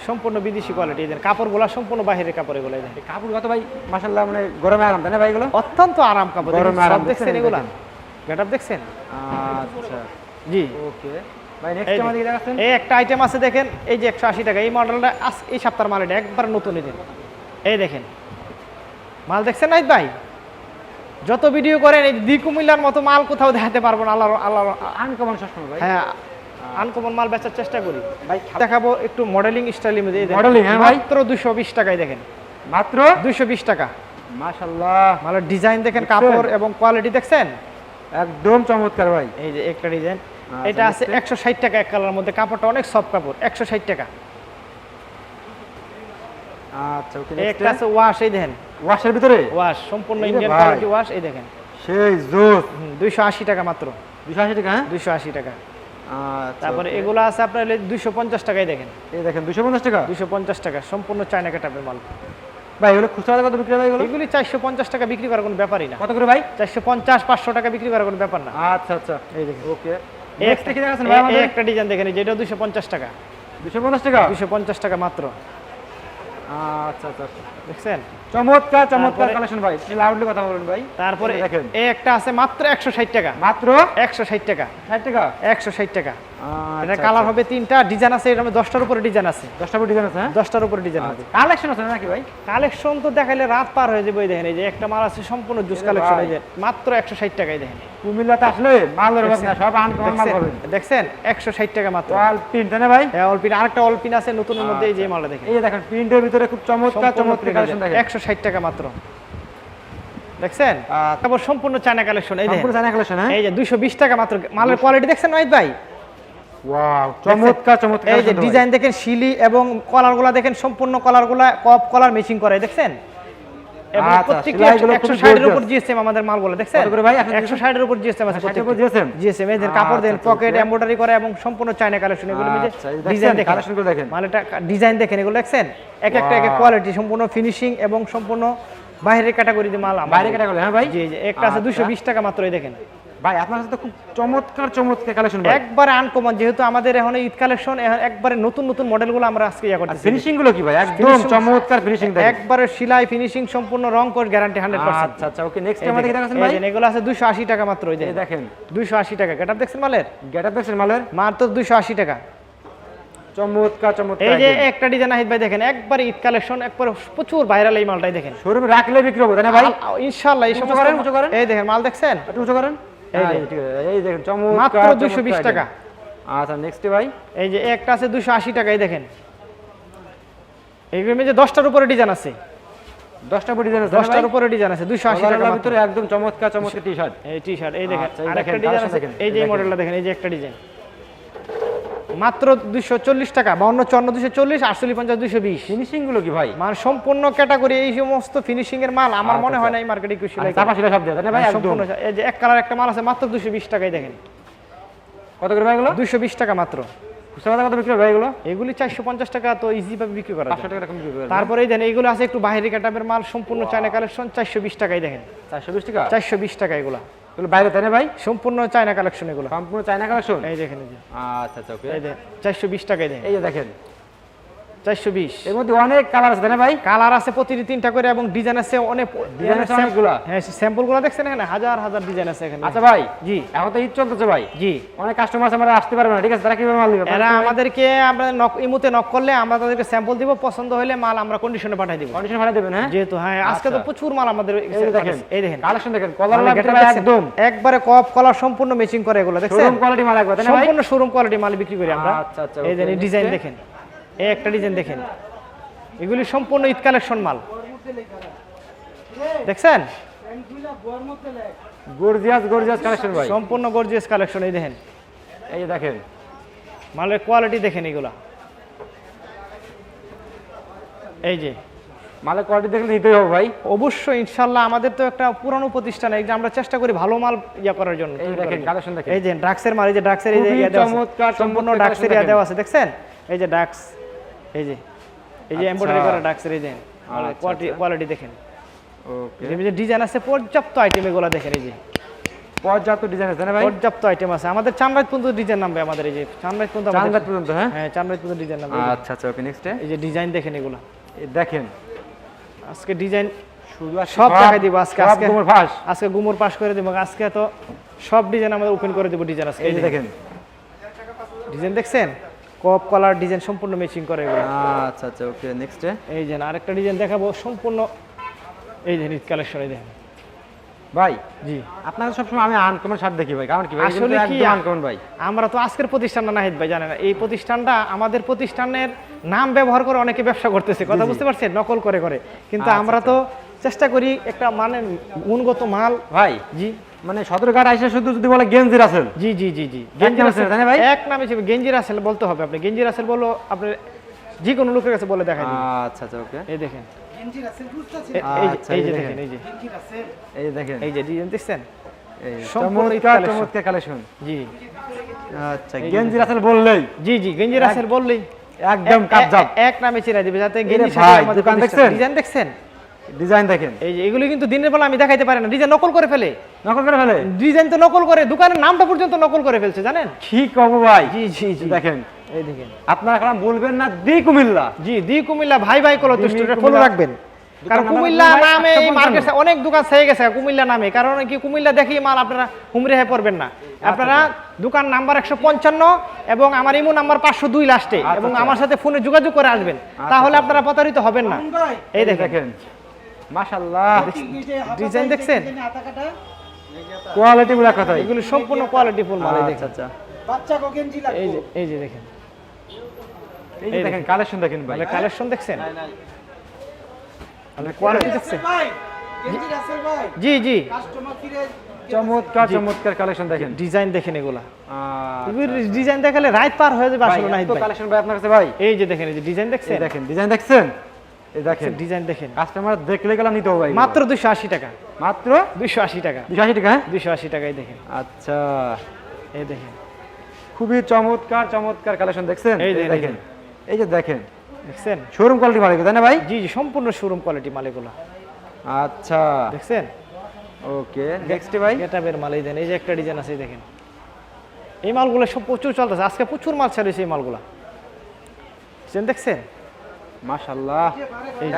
A: সম্পূর্ণ বিদেশি কোয়ালিটি কাপড়গুলো সম্পূর্ণ বাইরের কাপড় এগুলো
B: ভাই মাশাআল্লাহ মানে গরমে আরাম তাই না ভাই এগুলো?
A: অত্যন্ত আরাম কাপড়
B: গরমে আরাম দেখছেন
A: দেখছেন এগুলা?
B: আচ্ছা।
A: জি।
B: ওকে। ভাই নেক্সট আমাদের দেখাচ্ছেন?
A: এই একটা আইটেম আছে দেখেন এই যে একশো আশি টাকা এই মডেলটা এই সপ্তাহের মাল এটা একবার নতুন এই দেখেন। মাল দেখছেন নাই ভাই? যত ভিডিও করেন এই দি কুমিল্লার মতো মাল কোথাও দেখাতে পারব না আল্লাহ আল্লাহ
B: আনকমন সবসময় ভাই।
A: হ্যাঁ আনকমন মাল বেচার চেষ্টা করি।
B: ভাই
A: দেখাবো একটু মডেলিং স্টাইলের মধ্যে এই দেখেন।
B: হ্যাঁ ভাই?
A: মাত্র দুশো বিশ টাকায় দেখেন।
B: মাত্র?
A: দুশো বিশ টাকা।
B: মাশাআল্লাহ।
A: মালের ডিজাইন দেখেন কাপড় এবং কোয়ালিটি দেখছেন?
B: একদম চমৎকার ভাই।
A: এই যে একটা ডিজাইন
B: আচ্ছা,
A: এটা আছে
B: next?
A: একশো ষাট টাকা এক কালার মধ্যে কাপড়টা অনেক সফট কাপড় একশো ষাট টাকা।
B: আচ্ছা ওকে
A: একটা আছে ওয়াশ এই দেখেন।
B: ওয়াশের ভিতরে?
A: ওয়াশ সম্পূর্ণ ইন্ডিয়ান কোয়ালিটি ওয়াশ এই দেখেন।
B: সেই জোস।
A: দুইশো আশি টাকা মাত্র।
B: দুশো আশি টাকা হ্যাঁ?
A: দুইশো আশি টাকা।
B: আচ্ছা
A: তারপরে এগুলো আছে আপনার দুইশো পঞ্চাশ টাকায় দেখেন।
B: এই দেখেন দুশো পঞ্চাশ টাকা?
A: দুইশো পঞ্চাশ টাকা সম্পূর্ণ চায়না কাটাপের মাল।
B: ভাই এগুলো খুচরা কত বিক্রি হয় এগুলো?
A: এগুলি চারশো পঞ্চাশ টাকা বিক্রি করার কোনো ব্যাপারই না।
B: কত করে ভাই?
A: চারশো পঞ্চাশ পাঁচশো টাকা বিক্রি করার কোনো ব্যাপার না।
B: আচ্ছা আচ্ছা
A: এই দেখেন।
B: ওকে। নেক্সট কি দেখাচ্ছেন ভাই আমাদের?
A: একটা ডিজাইন দেখেন এই যেটা দুশো পঞ্চাশ টাকা।
B: দুশো পঞ্চাশ টাকা?
A: দুশো পঞ্চাশ টাকা মাত্র।
B: আচ্ছা আচ্ছা আচ্ছা।
A: দেখছেন?
B: চমৎকার চমৎকার কালেকশন ভাই। লাউডলি কথা বলুন ভাই।
A: তারপরে
B: দেখেন।
A: এই একটা আছে মাত্র একশো ষাট টাকা।
B: মাত্র?
A: একশো ষাট টাকা।
B: ষাট টাকা?
A: একশো ষাট টাকা। এটা
B: আচ্ছা,
A: কালার
B: আচ্ছা।
A: হবে তিনটা ডিজাইন আছে মধ্যে দশটার উপরে ডিজাইন আছে।
B: দশটা করে ডিজাইন আছে হ্যাঁ?
A: দশটার উপরে ডিজাইন আছে
B: কালেকশন আছে নাকি ভাই?
A: কালেকশন তো দেখাইলে রাত পার হয়ে যাবে দেখেন এই যে একটা মাল আছে সম্পূর্ণ জুস কালেকশন এই যে মাত্র একশো ষাট টাকায় দেখেন।
B: কুমিল্লাতে আসলে মালের না সব আনকমন মাল
A: দেখছেন?
B: পাবেন।
A: দেখছেন? একশো ষাট টাকা মাত্র।
B: ওয়াল তাই না ভাই?
A: হ্যাঁ অল্পিন আরেকটা অল্পিন আছে নতুনের মধ্যে এই যে মালটা দেখেন।
B: এই যে দেখেন প্রিন্টের ভিতরে খুব চমৎকার চমৎকার কালেকশন দেখেন।
A: একশো ষাট টাকা মাত্র। দেখছেন?
B: আচ্ছা।
A: তারপর সম্পূর্ণ চায়না কালেকশন এই দেখেন।
B: সম্পূর্ণ চায়না কালেকশন হ্যাঁ?
A: এই যে দুইশো বিশ টাকা মাত্র। মালের কোয়ালিটি দেখছেন ভাই?
B: ওয়াও চমৎকার চমৎকার
A: এই যে
B: collection তো ভাই।
A: ডিজাইন দেখেন শিলি এবং কলারগুলা দেখেন সম্পূর্ণ কলারগুলা কপ কলার মেচিং করে দেখছেন এবং প্রত্যেকটি
B: সেলাইগুলো
A: একশো
B: খুবই
A: ষাটের উপর
B: gorgeous।
A: জিএসএম আমাদের মালগুলো দেখছেন
B: কত করে ভাই? একশো
A: একশো ষাটের উপর জিএসএম আছে
B: 60 এর উপর GSM?
A: জিএসএম এদের কাপড় দেন পকেট
B: okay।
A: এমব্রয়ডারি করে এবং সম্পূর্ণ চায়না কালেকশন এগুলো
B: দেখছেন?
A: ডিজাইন দেখেন এগুলো এক একটা এক কোয়ালিটি সম্পূর্ণ ফিনিশিং এবং সম্পূর্ণ বাইরের ক্যাটাগরিতে মাল আমাদের।
B: বাইরে category, হ্যাঁ ভাই?
A: একটা আছে
B: আচ্ছা।
A: দুশো বিশ টাকা মাত্রই দেখেন
B: ভাই আপনার কাছে তো খুব চমৎকার চমৎকার কালেকশন
A: একবারে আনকমন যেহেতু আমাদের এখন ঈদ কালেকশন একবারে নতুন নতুন মডেলগুলো আমরা আজকে ইয়া করতেছি।
B: ফিনিশিংগুলো কি ভাই? একদম চমৎকার ফিনিশিং দেখেন।
A: একবারে সেলাই ফিনিশিং সম্পূর্ণ রং গ্যারান্টি হান্ড্রেড পার্সেন্ট
B: আচ্ছা আচ্ছা ওকে নেক্সট আমাদের কি দেখাচ্ছেন ভাই?
A: এগুলো আছে দুশো আশি টাকা মাত্র
B: এই দেখেন।
A: দুইশো আশি টাকা গেট দেখছেন মালের?
B: গেটআপ দেখছেন মালের?
A: মাত্র দুইশো আশি টাকা।
B: চমৎকার চমৎকার
A: এই যে একটা ডিজাইন আহিদ ভাই দেখেন একবারে ঈদ কালেকশন একবারে প্রচুর ভাইরাল এই মালটাই দেখেন।
B: শোরুমে রাখলে বিক্রি হবে না ভাই?
A: ইনশাআল্লাহ এই সমস্ত। এই দেখেন মাল দেখছেন?
B: একটু উঁচু করেন।
A: এই
B: দেখেন চমৎকার
A: মাত্র 220 টাকা।
B: আচ্ছা নেক্সট ভাই।
A: এই যে একটা আছে দুশো আশি এই দেখেন। এইগুলোর মধ্যে দশটার উপরে ডিজাইন আছে।
B: দশটা বডি ডিজাইন আছে
A: দশটার উপরে ডিজাইন আছে দুশো আশি টাকা
B: ভিতরে একদম চমৎকার চমৎকার টি শার্ট
A: এই টি শার্ট এই দেখেন
B: আচ্ছা,
A: আরেকটা ডিজাইন আছে। এই যে মডেলটা দেখেন। এই যে একটা ডিজাইন মাত্র দুশো চল্লিশ টাকা বাউন্ন চুয়ান্ন দুশো চল্লিশ আটচল্লিশ পঞ্চাশ দুশো বিশ।
B: ফিনিশিংগুলো কি ভাই?
A: মানে সম্পূর্ণ ক্যাটাগরি এই সমস্ত ফিনিশিং এর মাল আমার
B: আচ্ছা,
A: মনে হয়
B: আচ্ছা।
A: না এই মার্কেটে কিছু
B: চাপা শিলা সব দেয় ভাই?
A: সম্পূর্ণ এই যে এক কালার একটা মাল আছে মাত্র দুশো বিশ টাকায় দেখেন।
B: কত করে ভাই এগুলো?
A: দুশো বিশ টাকা মাত্র।
B: কত বিক্রি হবে এগুলো?
A: এগুলি চারশো পঞ্চাশ টাকা তো ইজি ভাবে বিক্রি করা
B: টাকা
A: তারপরে এই এইগুলো আছে একটু বাইরে কাটাবের মাল সম্পূর্ণ চায়না কালেকশন চারশো বিশ টাকায় দেখেন।
B: চারশো বিশ টাকা?
A: চারশো বিশ টাকা এগুলো।
B: এগুলো বাইরে তাই না ভাই?
A: সম্পূর্ণ চায়না কালেকশন এগুলো।
B: সম্পূর্ণ চায়না কালেকশন?
A: এই দেখেন
B: আচ্ছা আচ্ছা ওকে
A: এই যে চারশো বিশ টাকায় দেন।
B: এই যে দেখেন
A: চারশো বিশ।
B: এর মধ্যে অনেক কালার আছে না ভাই?
A: কালার আছে প্রতিটি তিনটা করে এবং ডিজাইন আছে অনেক
B: Design আছে অনেকগুলা?
A: হ্যাঁ গুলো দেখছেন এখানে? হাজার হাজার ডিজাইন আছে এখানে।
B: আচ্ছা ভাই
A: জি।
B: এখন তো ঈদ চলতেছে ভাই।
A: জি।
B: অনেক কাস্টমার আমরা আসতে পারবে না ঠিক আছে? তারা কীভাবে মাল দিবে
A: এরা আমাদেরকে আমরা নক ইমুতে নক করলে আমরা তাদেরকে স্যাম্পল দিব পছন্দ হলে মাল আমরা কন্ডিশনে পাঠিয়ে দিব।
B: কন্ডিশন ভাড়া দেবেন হ্যাঁ?
A: যেহেতু হ্যাঁ আজকে তো
B: আচ্ছা।
A: প্রচুর মাল আমাদের
B: দেখেন
A: এই দেখেন।
B: কালেকশন দেখেন কলার? একদম।
A: একবারে কপ কলার সম্পূর্ণ ম্যাচিং করে এগুলো দেখছেন?
B: শোরুম কোয়ালিটি মাল একবার
A: সম্পূর্ণ শোরুম কোয়ালিটি মাল বিক্রি করি আমরা।
B: আচ্ছা, আচ্ছা,
A: এই ডিজাইন দেখেন। এই একটা ডিজাইন দেখেন। এগুলি সম্পূর্ণ ঈদ কালেকশন মাল। দেখছেন?
B: গর্জিয়াস গর্জিয়াস কালেকশন ভাই।
A: সম্পূর্ণ গর্জিয়াস কালেকশন এই দেখেন।
B: এই যে দেখেন।
A: মালের কোয়ালিটি দেখেন এগুলা। এই যে।
B: মালের কোয়ালিটি দেখলে নিতেই হবে ভাই।
A: অবশ্যই ইনশাল্লাহ আমাদের তো একটা পুরানো প্রতিষ্ঠান এই যে আমরা চেষ্টা করি ভালো মাল ইয়া করার জন্য।
B: এই দেখেন কালেকশন দেখেন।
A: এই যে ড্রাক্সের মাল এই যে ড্রাক্সের এই যে সম্পূর্ণ
B: collection
A: ইয়া দেওয়া আছে দেখছেন? এই যে ড্রাক্স এই যে এই যে
B: আচ্ছা।
A: এমব্রয়ডারি করা ড্রাক্সের এই যে
B: আচ্ছা,
A: কোয়ালিটি
B: আচ্ছা।
A: কোয়ালিটি দেখেন।
B: ওকে
A: ডিজাইন আছে পর্যাপ্ত আইটেম এগুলো দেখেন এই যে।
B: পর্যাপ্ত ডিজাইন আছে না ভাই?
A: পর্যাপ্ত আইটেম আছে। আমাদের চানরাজ পর্যন্ত ডিজাইন নামবে আমাদের এই যে চানরাজ পর্যন্ত আমাদের-
B: পর্যন্ত হ্যাঁ?
A: হ্যাঁ চানরাজ পর্যন্ত ডিজাইন নামবে
B: আচ্ছা আচ্ছা ওকে নেক্সট
A: এই যে ডিজাইন দেখেন এগুলো।
B: দেখেন।
A: আজকে ডিজাইন
B: শুধু
A: সব দেখাই দিব আজকে আজকে
B: গোমর ফাঁস
A: আজকে গুমর পাস করে দিব আজকে তো সব ডিজাইন আমাদের ওপেন করে দেবো ডিজাইন আজকে
B: এই যে দেখেন।
A: ডিজাইন দেখছেন? কপ কলার ডিজাইন সম্পূর্ণ ম্যাচিং করে এগুলো।
B: আচ্ছা আচ্ছা ওকে নেক্সট
A: এই যে আরেকটা ডিজাইন দেখাবো সম্পূর্ণ এই যে কালেকশন এই দেখেন।
B: ভাই
A: জি।
B: আপনাদের সবসময় আমি আনকমন শার্ট দেখি ভাই কারণ কি ভাই?
A: আসলে কি
B: আনকমন ভাই।
A: আমরা তো আজকের প্রতিষ্ঠানটা নাহিদ ভাই জানেন না। এই প্রতিষ্ঠানটা আমাদের প্রতিষ্ঠানের নাম ব্যবহার করে অনেকে ব্যবসা করতেছে কথা বুঝতে পারছেন? নকল করে করে। কিন্তু
B: আচ্ছা,
A: আমরা তো চেষ্টা করি একটা মানে গুণগত মাল।
B: ভাই
A: জি।
B: মানে সদরঘাট আইসা শুধু যদি বলে গেঞ্জি রাসেল।
A: জি জি জি জি।
B: তাই না ভাই?
A: এক নামে ছিল গেঞ্জি রাসেল বলতে হবে আপনি গেঞ্জি রাসেল বলো আপনি যে কোনো লোকের কাছে বলে দেখাই দিন।
B: আচ্ছা আচ্ছা ওকে।
A: এই দেখেন। এ- এই যে-
B: আচ্ছা,
A: দেখেন। এই যে।
B: এই যে দেখেন।
A: এই যে ডিজাইন দেখছেন?
B: এই
A: সম্পূর্ণ ঈদ
B: চমৎকার। চমৎকার কালেকশন
A: জি।
B: আচ্ছা গেঞ্জি রাসেল বললেই।
A: জি জি গেঞ্জি রাসেল বললেই।
B: একদম
A: এক-
B: কাপজাপ
A: এক- নামে চিনা দিবে যাতে গেঞ্জি
B: ভাই, দোকান দেখছেন?
A: ডিজাইন দেখছেন?
B: ডিজাইন দেখেন।
A: এই যে এগুলি কিন্তু দিনের বেলা আমি দেখাইতে পারি না। ডিজাইন নকল করে ফেলে।
B: নকল করে ফেলে?
A: ডিজাইন তো নকল করে দোকানের নামটা পর্যন্ত নকল করে ফেলছে জানেন?
B: কি কব ভাই?
A: জি জি জি।
B: দেখেন।
A: এই দেখেন।
B: আপনারা এখন বলবেন না দি কুমিল্লা।
A: জি দি কুমিল্লা ভাই ভাই কলো
B: দি
A: ফলো রাখবেন। কারণ কুমিল্লা নামে এই
B: 855
A: মার্কেটে অনেক দোকান ছেয়ে গেছে কুমিল্লা নামে। কারণ কি কুমিল্লা দেখি মাল আপনারা হুমরে হয়ে পড়বেন না। আপনারা দোকান নাম্বার একশো পঞ্চান্ন এবং আমার ইমো নাম্বার পাঁচশো দুই লাস্টে
B: আচ্ছা,
A: এবং
B: আচ্ছা।
A: আমার সাথে ফোনে যোগাযোগ করে আসবেন। তাহলে আপনারা প্রতারিত হবেন না। এই দেখেন।
B: মাশাআল্লাহ।
A: ডিজাইন দেখছেন?
B: কোয়ালিটি বলে কথা
A: এগুলো সম্পূর্ণ কোয়ালিটি ফুল মাল
B: আচ্ছা
A: দেখেন।
B: আচ্ছা।
A: এই যে এই যে দেখেন।
B: এই যে দেখেন কালেকশন দেখেন ভাই।
A: মানে কালেকশন দেখছেন? কোয়ালিটি দেখছেন? জি জি।
B: চমৎকার চমৎকার কালেকশন দেখেন।
A: ডিজাইন দেখেন এগুলা।
B: আচ্ছা,
A: ডিজাইন দেখালে রাত পার হয়ে যাবে আসলে
B: কালেকশন ভাই। আপনার কাছে ভাই।
A: এই যে দেখেন এই যে ডিজাইন দেখছেন?
B: দেখেন ডিজাইন দেখছেন? দেখেন
A: ডিজাইন দেখেন।
B: কাস্টমার দেখলে গেলাম নিতে হবে
A: মাত্র দুইশো আশি টাকা।
B: মাত্র?
A: দুইশো আশি টাকা।
B: দুশো আশি টাকা হ্যাঁ?
A: দুইশো আশি টাকায় দেখেন।
B: আচ্ছা।
A: এই দেখেন।
B: খুবই চমৎকার চমৎকার কালেকশন দেখছেন?
A: এই দেখেন, এই
B: যে দেখেন।
A: দেখছেন?
B: শোরুম কোয়ালিটি ভালো তাই না ভাই?
A: জি জি সম্পূর্ণ শোরুম কোয়ালিটি মাল এগুলো।
B: আচ্ছা।
A: দেখছেন?
B: ওকে নেক্সট ভাই?
A: গেটাবের মাল এই দেন এই যে একটা ডিজাইন আছে দেখেন। এই মালগুলো সব প্রচুর চলতেছে। আজকে প্রচুর মাল ছাড়িয়েছে এই মালগুলো। দেখছেন?
B: মাশাআল্লাহ।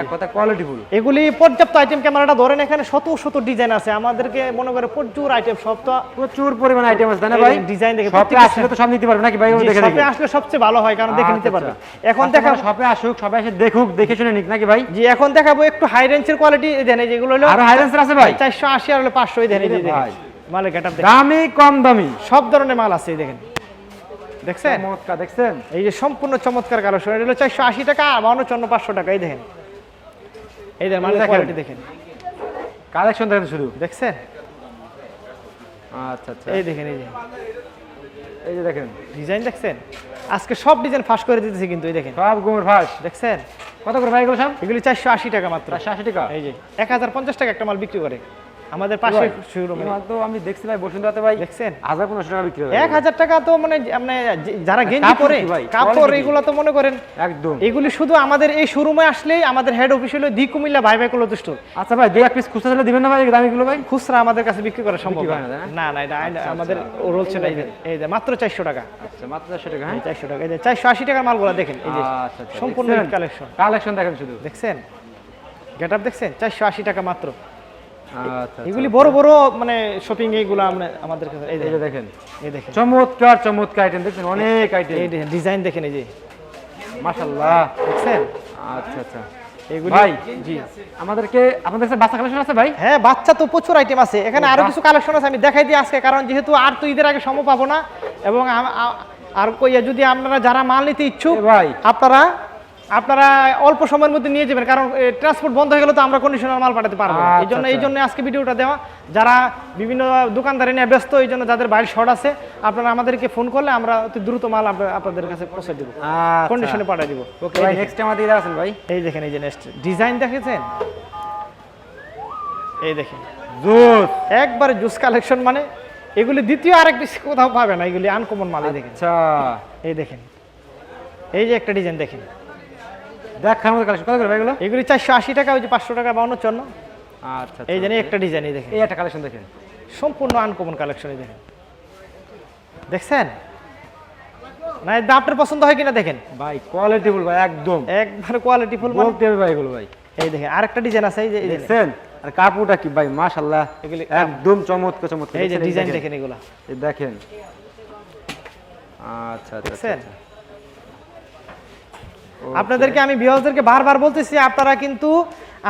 B: এক কথা কোয়ালিটি
A: এগুলি পর্যাপ্ত আইটেম ক্যামেরাটা ধরেন এখানে শত শত ডিজাইন আছে। আমাদেরকে মনে করে প্রচুর আইটেম সব তো
B: প্রচুর পরিমাণ আইটেম আছে না ভাই?
A: ডিজাইন দেখে
B: আসলে তো সব নিতে পারবে নাকি ভাই?
A: জি,
B: দেখে
A: শপে আসলে সবচেয়ে ভালো হয় কারণ দেখে নিতে পারবে।
B: আচ্ছা,
A: এখন
B: আচ্ছা,
A: দেখাবো
B: আসুক সবাই এসে দেখুক দেখে শুনে নিক নাকি ভাই?
A: জি এখন দেখাবো একটু হাই রেঞ্জের কোয়ালিটি দেন যেগুলো হলো
B: আরও হাই রেঞ্জের আছে ভাই?
A: চারশো আশি আর হলো পাঁচশো দেন এই দেখেন।
B: দামি কম দামি।
A: সব ধরনের মাল আছে দেখেন। দেখছেন?
B: চমৎকার দেখছেন?
A: এই যে সম্পূর্ণ চমৎকার কালেকশন এটা হলো চারশো আশি টাকা বাউন্ন চন্ন পাঁচশো টাকা এই দেখেন। এই দেখেন
B: দেখেন।
A: কোয়ালিটি দেখেন।
B: কালেকশন দেখেন শুধু
A: দেখছেন?
B: আচ্ছা আচ্ছা।
A: এই দেখেন এই যে
B: এই যে দেখেন।
A: ডিজাইন দেখছেন? আজকে সব ডিজাইন ফাঁস করে দিতেছি কিন্তু এই দেখেন।
B: সব গোমর ফাঁস।
A: দেখছেন?
B: কত করে ভাই এগুলো সব?
A: এগুলি চারশো আশি টাকা মাত্র।
B: চারশো আশি টাকা।
A: এই যে এক হাজার পঞ্চাশ টাকা একটা মাল বিক্রি করে। আমাদের পাশে শোরুমে
B: তো আমি দেখছি ভাই বসুন্ধরাতে ভাই
A: দেখছেন?
B: হাজার পনেরোশো টাকা বিক্রি হয়
A: এক হাজার টাকা তো মানে মানে যারা গেঞ্জি পরে কাপড় এগুলো তো মনে করেন
B: একদম।
A: এগুলি শুধু আমাদের এই শোরুমে আসলেই আমাদের হেড অফিস হলো দি কুমিল্লা ভাই ভাই কলো স্টোর
B: আচ্ছা ভাই দুই এক পিস খুচরা দিবেন না ভাই দামিগুলো ভাই?
A: খুচরা আমাদের কাছে বিক্রি করা সম্ভব না।
B: না,
A: এটা আমাদের রোল ছিল এই যে- মাত্র চারশো টাকা।
B: আচ্ছা মাত্র চারশো টাকা হ্যাঁ?
A: চারশো টাকা এই যে চারশো আশি টাকার মালগুলো দেখেন এই যে
B: আচ্ছা আচ্ছা
A: সম্পূর্ণ কালেকশন
B: কালেকশন দেখেন শুধু।
A: দেখছেন? গেট আপ দেখছেন? চারশো আশি টাকা মাত্র।
B: আচ্ছা
A: এগুলি বড় বড় মানে শপিং এইগুলো আমরা আমাদের কাছে এই দেখেন। এই দেখেন।
B: চমৎকার চমৎকার আইটেম দেখছেন? অনেক আইটেম
A: এই দেখেন ডিজাইন দেখেন এই যে।
B: মাশাআল্লাহ।
A: দেখছেন?
B: আচ্ছা আচ্ছা। ভাই
A: জি।
B: আমাদেরকে আপনাদের কাছে বাচ্চা কালেকশন আছে ভাই?
A: হ্যাঁ বাচ্চা তো প্রচুর আইটেম আছে। এখানে আরও কিছু কালেকশন আছে আমি দেখাই দিই আজকে কারণ যেহেতু আর তো ঈদের আগে সময় পাবো না এবং আর কইয়া যদি আপনারা যারা মাল নিতে ইচ্ছুক
B: ভাই।
A: আপনারা আপনারা অল্প সময়ের মধ্যে নিয়ে যাবেন কারণ ট্রান্সপোর্ট বন্ধ হয়ে গেলে তো আমরা কন্ডিশনার মাল পাঠাতে পারব এই
B: আচ্ছা,
A: জন্য এই
B: আচ্ছা।
A: জন্য আজকে ভিডিওটা দেওয়া। যারা বিভিন্ন দোকানদারি নিয়ে ব্যস্ত এই জন্য যাদের বাইরে শর্ট আছে আপনারা আমাদেরকে ফোন করলে আমরা অতি দ্রুত মাল আপনাদের কাছে পৌঁছে দেবো। কন্ডিশনে পাঠিয়ে দিব।
B: ওকে ভাই নেক্সট আমার দিয়ে আছেন ভাই।
A: এই দেখেন এই যে নেক্সট ডিজাইন দেখেছেন? এই দেখেন।
B: জুস।
A: একবারে জুস কালেকশন মানে এগুলি দ্বিতীয় আরেক কোথাও পাবে না এগুলি আনকমন মাল এই দেখেন।
B: আচ্ছা।
A: এই দেখেন। এই যে একটা ডিজাইন দেখেন।
B: দেখার মতো কালেকশন কত করে ভাই এগুলো?
A: এগুলি চারশো আশি টাকা ওই যে পাঁচশো টাকা বাউন্ন চন্ন
B: আচ্ছা
A: এই জানি একটা ডিজাইন এই দেখেন।
B: এই একটা কালেকশন দেখেন।
A: সম্পূর্ণ আনকমন কালেকশন এই দেখেন। দেখছেন? না এটা আপনার পছন্দ হয় কিনা দেখেন?
B: ভাই কোয়ালিটি ফুল ভাই একদম।
A: একবার কোয়ালিটি ফুল
B: বলতে হবে ভাই এগুলো ভাই।
A: এই দেখেন আরেকটা ডিজাইন আছে এই যে
B: দেখছেন? আর কাপড়টা কি ভাই মাশাআল্লাহ।
A: এগুলি-
B: একদম চমৎকার চমৎকার।
A: এই যে ডিজাইন দেখেন। এগুলা।
B: দেখেন। আচ্ছা আচ্ছা আচ্ছা,
A: আপনাদেরকে আমি বিহারদেরকে বারবার বলতেছি আপনারা কিন্তু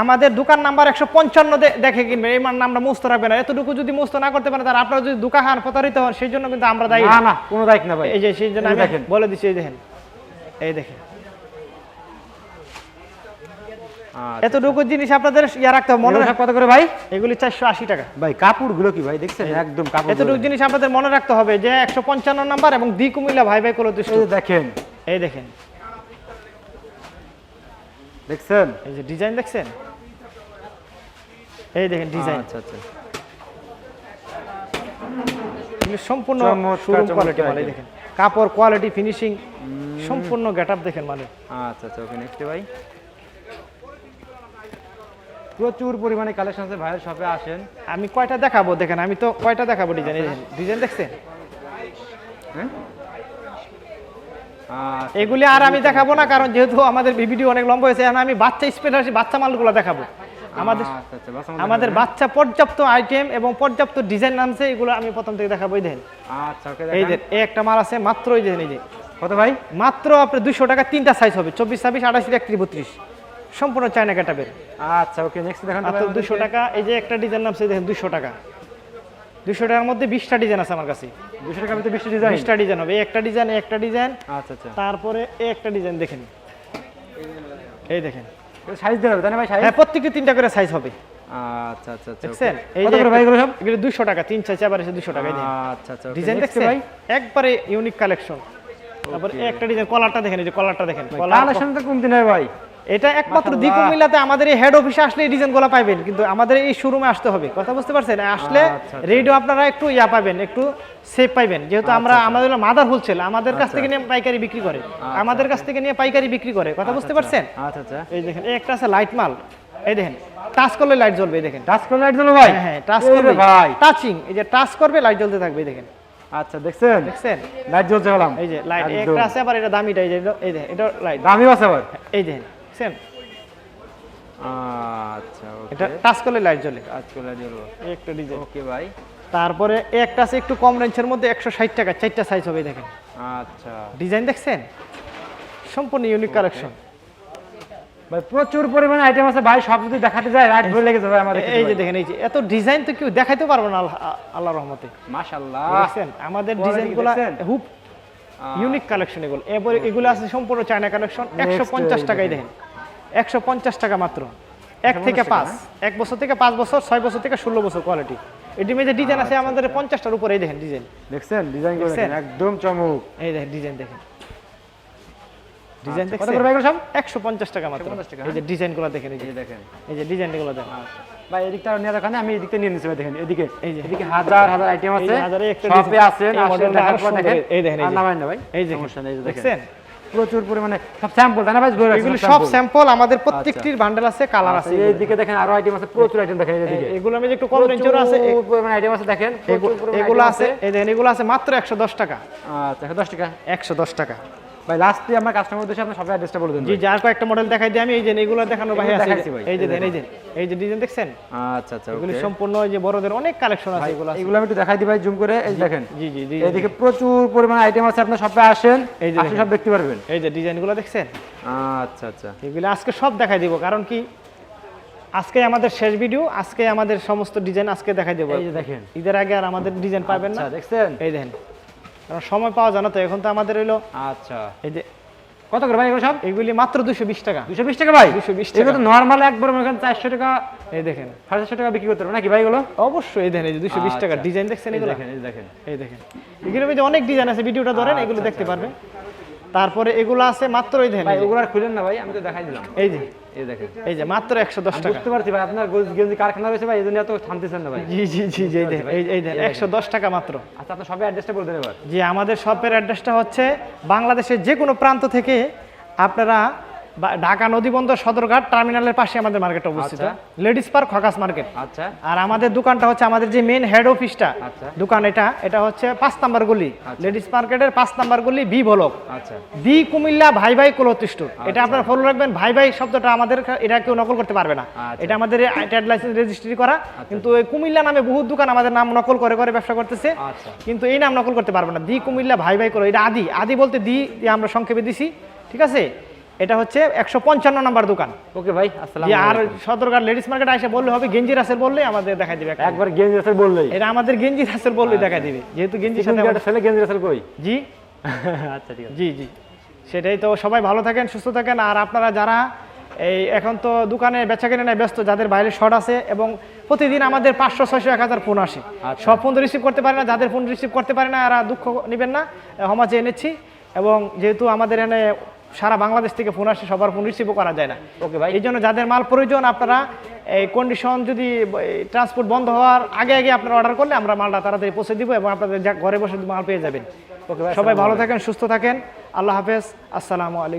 A: আমাদের দোকান নাম্বার একশো পঞ্চান্ন দেখে কিনবেন। এই মান নামটা মুস্ত রাখবেন না। এতটুকু যদি মুস্ত না করতে পারেন তাহলে আপনারা যদি দোকান হান প্রতারিত হন সেই জন্য কিন্তু আমরা দায়ী
B: না কোনো দায়িত্ব না ভাই।
A: এই যে সেই জন্য আমি
B: দেখেন।
A: বলে দিচ্ছি এই দেখেন। এই দেখেন।
B: আচ্ছা।
A: এতটুকু জিনিস আপনাদের ইয়া রাখতে হবে মনে
B: এগুলো কত করে ভাই?
A: এগুলি চারশো আশি টাকা।
B: ভাই কাপড়গুলো কি ভাই? দেখছেন? একদম কাপড়
A: এতটুকু জিনিস আপনাদের মনে রাখতে হবে যে একশো পঞ্চান্ন নাম্বার এবং দ্বি কুমিল্লা ভাই ভাই কলো
B: দেখেন।
A: এই দেখেন।
B: দেখছেন?
A: এই যে ডিজাইন দেখছেন? এই দেখেন ডিজাইন।
B: আচ্ছা আচ্ছা।
A: সম্পূর্ণ শোরুম কোয়ালিটি মানে দেখেন। কাপড় কোয়ালিটি ফিনিশিং সম্পূর্ণ গেটআপ দেখেন মানে
B: আচ্ছা আচ্ছা ওকে নেক্সট ভাই। প্রচুর পরিমাণে কালেকশন আছে ভাইয়ের শপে আসেন।
A: আমি কয়টা দেখাবো দেখেন আমি তো কয়টা দেখাবো ডিজাইন। ডিজাইন দেখছেন?
B: হ্যাঁ?
A: এগুলি আর আমি দেখাবো না কারণ যেহেতু আমাদের ভিডিও অনেক লম্বা হয়েছে এখন আমি বাচ্চা স্পেশাল বাচ্চা মালগুলো দেখাবো। আমাদের
B: আচ্ছা আচ্ছা
A: আমাদের বাচ্চা পর্যাপ্ত আইটেম এবং পর্যাপ্ত ডিজাইন নামছে এগুলো আমি প্রথম থেকে দেখাবো দেখেন।
B: আচ্ছা
A: এই যে এই একটা মাল আছে মাত্র এই দেখেন এই যে।
B: কত ভাই?
A: মাত্র আপনার দুশো টাকা তিনটা সাইজ হবে চব্বিশ ছাব্বিশ আঠাশ একত্রিশ বত্রিশ। সম্পূর্ণ চায়না ক্যাটাবের
B: আচ্ছা ওকে নেক্সট দেখান
A: মাত্র দুশো টাকা এই যে একটা ডিজাইন নামছে দেখেন দুশো টাকা। দুশো টাকার মধ্যে বিশটা ডিজাইন আছে আমার কাছে।
B: দুশো টাকা ভিতরে বিশটি ডিজাইন
A: বিশটা ডিজাইন হবে। একটা ডিজাইন একটা ডিজাইন
B: আচ্ছা আচ্ছা।
A: তারপরে একটা ডিজাইন দেখেন এই দেখেন।
B: সাইজ দেওয়া হবে না ভাই সাইজ
A: হ্যাঁ প্রত্যেকটি তিনটা করে সাইজ হবে।
B: আচ্ছা আচ্ছা আচ্ছা
A: দেখছেন?
B: এই
A: যে
B: ভাই এগুলো সব?
A: এগুলো দুশো টাকা তিন চার চার এসে দুশো টাকা এই দেখেন।
B: আচ্ছা আচ্ছা
A: ডিজাইন দেখছেন?
B: ভাই।
A: একবারে ইউনিক কালেকশন তারপর একটা ডিজাইন কলারটা দেখেন এই যে কলারটা দেখেন। কলার
B: কালেকশন তো কমতি নাই ভাই।
A: এটা একমাত্র
B: মাশাআল্লাহ।
A: মিলাতে আমাদের এই হেড অফিসে আসলে এই ডিজাইনগুলো পাইবেন কিন্তু আমাদের এই শোরুমে আসতে হবে। কথা বুঝতে পারছেন? আসলে
B: আচ্ছা, আচ্ছা।
A: রেডিও আপনারা একটু ইয়া পাবেন একটু সেফ পাইবেন। যেহেতু আমরা আমাদের মাদার হোলসেল আমাদের কাছ থেকে নিয়ে পাইকারি বিক্রি করে। আমাদের কাছ থেকে নিয়ে পাইকারি বিক্রি করে। কথা বুঝতে পারছেন?
B: আচ্ছা আচ্ছা।
A: এই দেখেন একটা আছে লাইট মাল। এই দেখেন টাচ করলে লাইট জ্বলবে দেখেন।
B: টাচ করলে লাইট দিলো ভাই?
A: হ্যাঁ হ্যাঁ টাচ করবে।
B: ভাই।
A: টাচিং এই যে টাচ করবে লাইট জ্বলতে থাকবে দেখেন।
B: আচ্ছা দেখছেন?
A: দেখছেন?
B: লাইট জ্বলছে গেলাম
A: এই যে লাইট একটা আছে আবার এটা দামিটা এই যে এই দেখেন এটা লাইট
B: দামিও আছে আবার।
A: এই দেখেন।
B: আচ্ছা
A: এটা টাচ করলে লাইট জ্বলে।
B: টাচ করে লাইট
A: একটা ডিজাইন
B: ওকে ভাই
A: তারপরে একটা আছে একটু কম রেঞ্জের মধ্যে একশো ষাট টাকা চারটা সাইজ হবে দেখেন।
B: আচ্ছা।
A: ডিজাইন দেখছেন? সম্পূর্ণ ইউনিক কালেকশন
B: ভাই প্রচুর পরিমাণে আইটেম আছে। ভাই সব যদি দেখাতে যায় রাত ভরে লেগে যাবে আমাদের
A: এই যে দেখেন এই যে এত ডিজাইন তো কেউ দেখাইতে পারব না আল্লাহ রহমতে।
B: মাশাআল্লাহ।
A: দেখছেন? আমাদের ডিজাইনগুলো? খুব ইউনিক কালেকশন এগুলো। এরপরে এগুলো আছে সম্পূর্ণ চায়না কালেকশন একশো পঞ্চাশ টাকায়
B: দেখেন।
A: একশো পঞ্চাশ টাকা মাত্র। এক থেকে পাঁচ। এক বছর থেকে পাঁচ বছর ছয় বছর থেকে ষোলো বছর কোয়ালিটি এটি মধ্যে ডিজাইন আছে আমাদের পঞ্চাশটার উপরে এই দেখেন ডিজাইন
B: দেখছেন? ডিজাইন একদম চমক।
A: এই দেখেন ডিজাইন দেখেন। ডিজাইন
B: আচ্ছা,
A: দেখছেন? একশো পঞ্চাশ টাকা মাত্র। এই যে ডিজাইনগুলো দেখেন এই যে।
B: দেখেন।
A: এই যে ডিজাইনগুলো দেখেন।
B: আচ্ছা। ভাই এদিকটা নিয়ে দেখেন আমি এদিকটা নিয়ে নিচ্ছি দেখেন এদিকে। হাজার হাজার আইটেম আছে। শপে।
A: এই।
B: দেখেন।
A: এই দেখেন, এই এই
B: দেখেন। প্রচুর পরিমাণে সব স্যাম্পল তাই না ভাই? ধরে
A: এগুলো
B: সব
A: স্যাম্পল আমাদের প্রত্যেকটির বান্ডেল আছে কালার আছে
B: এই এইদিকে দেখেন আরও আইটেম আছে প্রচুর আইটেম দেখেন এইদিকে
A: এগুলো আমি যে একটু কম রেঞ্জের আছে
B: পরিমাণে আইটেম আছে দেখেন।
A: এগুলো আছে এই দেখেন এগুলো আছে মাত্র একশো দশ টাকা।
B: আচ্ছা 110 টাকা।
A: একশো দশ টাকা।
B: ভাই লাস্টে আমার কাস্টমার উদ্দেশ্যে আপনার সবাই অ্যাড্রেসটা বলে দেন
A: জি যার কয়েকটা মডেল দেখাই দিই আমি এই যে বাইরে
B: এগুলো
A: আছে। এই যে- এই যে
B: এই
A: যে ডিজাইন দেখছেন?
B: আচ্ছা আচ্ছা
A: এগুলি সম্পূর্ণ যে বড়দের অনেক কালেকশন আছে এগুলো
B: এগুলো আমি একটু দেখাই দিই ভাই জুম করে। এই দেখেন
A: জি জি জি
B: এদিকে প্রচুর পরিমাণে আইটেম আছে আপনার শপে আসেন
A: এই যে
B: সব দেখতে পারবেন।
A: এই যে ডিজাইনগুলো দেখছেন?
B: আচ্ছা আচ্ছা।
A: এগুলো আজকে সব দেখাই দিব কারণ কি আজকে আমাদের শেষ ভিডিও আজকে আমাদের সমস্ত ডিজাইন আজকে দেখাই দেবো।
B: এই যে দেখেন।
A: ঈদের আগে আর আমাদের ডিজাইন পাবেন না।
B: আচ্ছা দেখছেন?
A: এই দেখেন। কারণ সময় পাওয়া যায় না তো এখন তো আমাদের হইল
B: আচ্ছা।
A: এই যে
B: কত করে ভাই এগুলো সব?
A: এগুলি মাত্র দুশো বিশ টাকা।
B: দুশো বিশ টাকা ভাই?
A: 220 টাকা।
B: তো নর্মাল একবার করেন চারশো টাকা
A: এই দেখেন
B: সাড়ে চারশো টাকা বিক্রি করতে পারবে নাকি ভাই এগুলো?
A: অবশ্যই এই দেখেন এই যে দুশো বিশ টাকা।
B: আচ্ছা।
A: ডিজাইন দেখছেন এগুলো?
B: দেখেন এই দেখেন।
A: এই দেখেন। এগুলোর মধ্যে অনেক ডিজাইন আছে ভিডিওটা ধরেন এগুলো
B: আচ্ছা,
A: দেখতে পারবে তারপরে এগুলো আছে মাত্র এই দেখেন
B: ভাই ওগুলো আর খুলেন না ভাই আমি তো দেখাই দিলাম।
A: এই যে।
B: এই দেখেন।
A: এই যে মাত্র একশো দশ
B: আমি
A: টাকা।
B: বুঝতে পারছি ভাই আপনার গেঞ্জি কারখানা রয়েছে ভাই এই জন্য এত থামতেছেন না ভাই।
A: জি জি জি জি এই দেখেন, টাকা মাত্র।
B: আচ্ছা আপনার অ্যাড্রেসটা বলে দেন এবার।
A: জি আমাদের শপের অ্যাড্রেসটা হচ্ছে বাংলাদেশের যে কোনো প্রান্ত থেকে আপনারা ঢাকা নদীবন্দর সদরঘাট টার্মিনালের পাশে আমাদের মার্কেট অবস্থিত।
B: আচ্ছা।
A: লেডিস পার্ক খকাস মার্কেট
B: আচ্ছা।
A: আর আমাদের দোকানটা হচ্ছে আমাদের যে মেন হেড অফিসটা
B: আচ্ছা।
A: দোকান এটা এটা হচ্ছে পাঁচ নাম্বার গলি। লেডিস মার্কেটের পাঁচ নাম্বার গলি বি ব্লক।
B: আচ্ছা।
A: বি কুমিল্লা ভাই ভাই ক্লথ স্টোর এটা আপনারা ফলো রাখবেন। ভাই ভাই শব্দটা আমাদের এটা কেউ নকল করতে পারবে না।
B: আচ্ছা।
A: এটা আমাদের ট্রেড লাইসেন্স রেজিস্ট্রি করা। কিন্তু এই কুমিল্লা নামে বহু দোকান আমাদের নাম নকল করে করে ব্যবসা করতেছে।
B: আচ্ছা।
A: কিন্তু এই নাম নকল করতে পারবে না। দি কুমিল্লা ভাই ভাই করে এটা আদি। আদি বলতে দি আমরা সংক্ষেপে দিছি। ঠিক আছে? এটা হচ্ছে একশো পঞ্চান্ন নাম্বার দোকান।
B: ওকে ভাই আসসালাম
A: আর সদরঘাট লেডিস মার্কেট এসে বললে হবে গেঞ্জি রাসেল বললে আমাদের দেখা দিবে।
B: একবার গেঞ্জি রাসেল বললেই।
A: এটা আমাদের গেঞ্জি রাসেল বললে দেখা দিবে। যেহেতু
B: চিকন
A: সাথে
B: ছেলে গেঞ্জি রাসেল কই?
A: জি।
B: আচ্ছা ঠিক আছে।
A: জি জি। সেটাই তো সবাই ভালো থাকেন সুস্থ থাকেন। আর আপনারা যারা এই এখন তো দোকানে বেচা কেনে নেয় ব্যস্ত যাদের বাইরে শর্ট আছে এবং প্রতিদিন আমাদের পাঁচশো ছয়শো এক হাজার ফোন আসে।
B: আচ্ছা।
A: সব ফোন তো রিসিভ করতে পারে না যাদের ফোন রিসিভ করতে পারে না এরা দুঃখ নেবেন না। ক্ষমা চেয়ে নিচ্ছি। এবং যেহেতু আমাদের এখানে সারা বাংলাদেশ থেকে ফোন আসে সবার ফোন রিসিভও করা যায় না।
B: ওকে ভাই।
A: এই জন্য যাদের মাল প্রয়োজন আপনারা এই কন্ডিশন যদি ট্রান্সপোর্ট বন্ধ হওয়ার আগে আগে আপনারা অর্ডার করলে আমরা মালটা তাড়াতাড়ি পৌঁছে দিব এবং আপনাদের ঘরে বসে মাল পেয়ে যাবেন।
B: ওকে ভাই
A: সবাই ভালো থাকেন সুস্থ থাকেন। আল্লাহ হাফেজ। আসসালামু আলাইকুম।